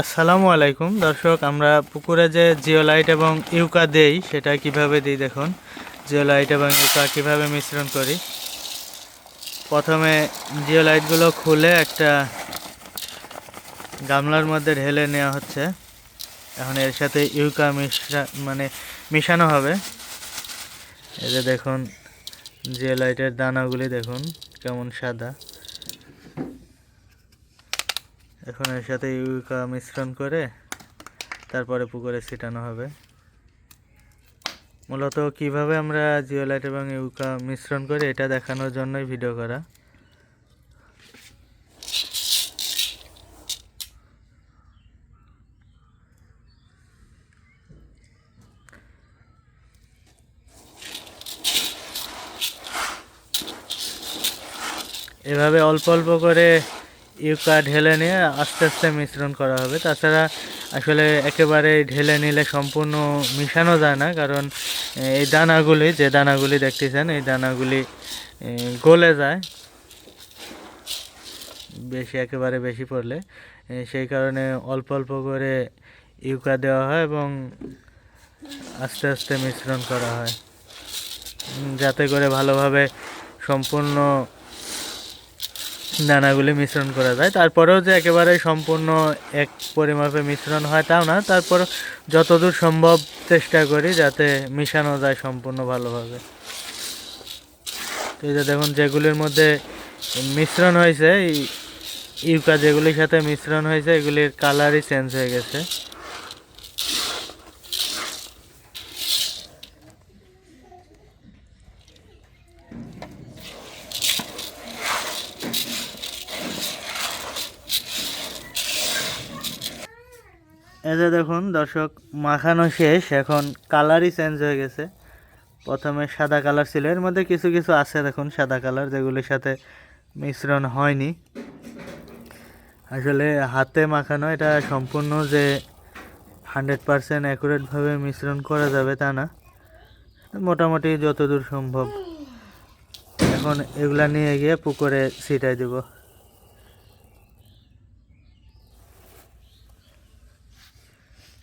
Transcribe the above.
আসসালামু আলাইকুম। দর্শক, আমরা পুকুরে যে জিওলাইট এবং ইউকা দেই, সেটা কীভাবে দিই দেখুন। জিওলাইট এবং ইউকা কীভাবে মিশ্রণ করি? প্রথমে জিওলাইটগুলো খুলে একটা গামলার মধ্যে ঢেলে নেওয়া হচ্ছে। এখন এর সাথে ইউকা মিশা মানে মিশানো হবে। যে দেখুন, জিওলাইটের দানাগুলি দেখুন, কেমন সাদা। এখন এর সাথে ইউকা মিশ্রণ করে তারপরে পুকুরে ছিটানো হবে। মূলত কীভাবে আমরা জিওলাইট এবং ইউকা মিশ্রণ করি এটা দেখানোর জন্যই ভিডিও করা। এভাবে অল্প অল্প করে ইউকা ঢেলে নিয়ে আস্তে আস্তে মিশ্রণ করা হবে। তাছাড়া আসলে একেবারে ঢেলে নিলে সম্পূর্ণ মিশানো যায় না, কারণ এই দানাগুলি, যে দানাগুলি দেখতেছেন, এই দানাগুলি গলে যায়। বেশি, একেবারে বেশি পড়লে। সেই কারণে অল্প অল্প করে ইউকা দেওয়া হয় এবং আস্তে আস্তে মিশ্রণ করা হয়। যাতে করে ভালোভাবে সম্পূর্ণ দানাগুলি মিশ্রণ করা যায়। তারপরেও যে একেবারে সম্পূর্ণ এক পরিমাপে মিশ্রণ হয় তাও না, তারপর যতদূর সম্ভব চেষ্টা করি যাতে মিশানো যায় সম্পূর্ণ ভালোভাবে। তো এই যে দেখুন, যেগুলির মধ্যে মিশ্রণ হয়েছে ইউকা যেগুলির সাথে মিশ্রণ হয়েছে, এগুলির কালারই চেঞ্জ হয়ে গেছে। এই যে দেখুন, দর্শক, মাখানো শেষ। এখন কালারই চেঞ্জ হয়ে গেছে। প্রথমে সাদা কালার ছিল। এর মধ্যে কিছু কিছু আছে দেখুন, সাদা কালার, যেগুলির সাথে মিশ্রণ হয়নি। আসলে হাতে মাখানো, এটা সম্পূর্ণ যে হান্ড্রেড পারসেন্ট অ্যাকুরেটভাবে মিশ্রণ করা যাবে তা না। মোটামুটি যতদূর সম্ভব। এখন এগুলা নিয়ে গিয়ে পুকুরে ছিটাই দেবো।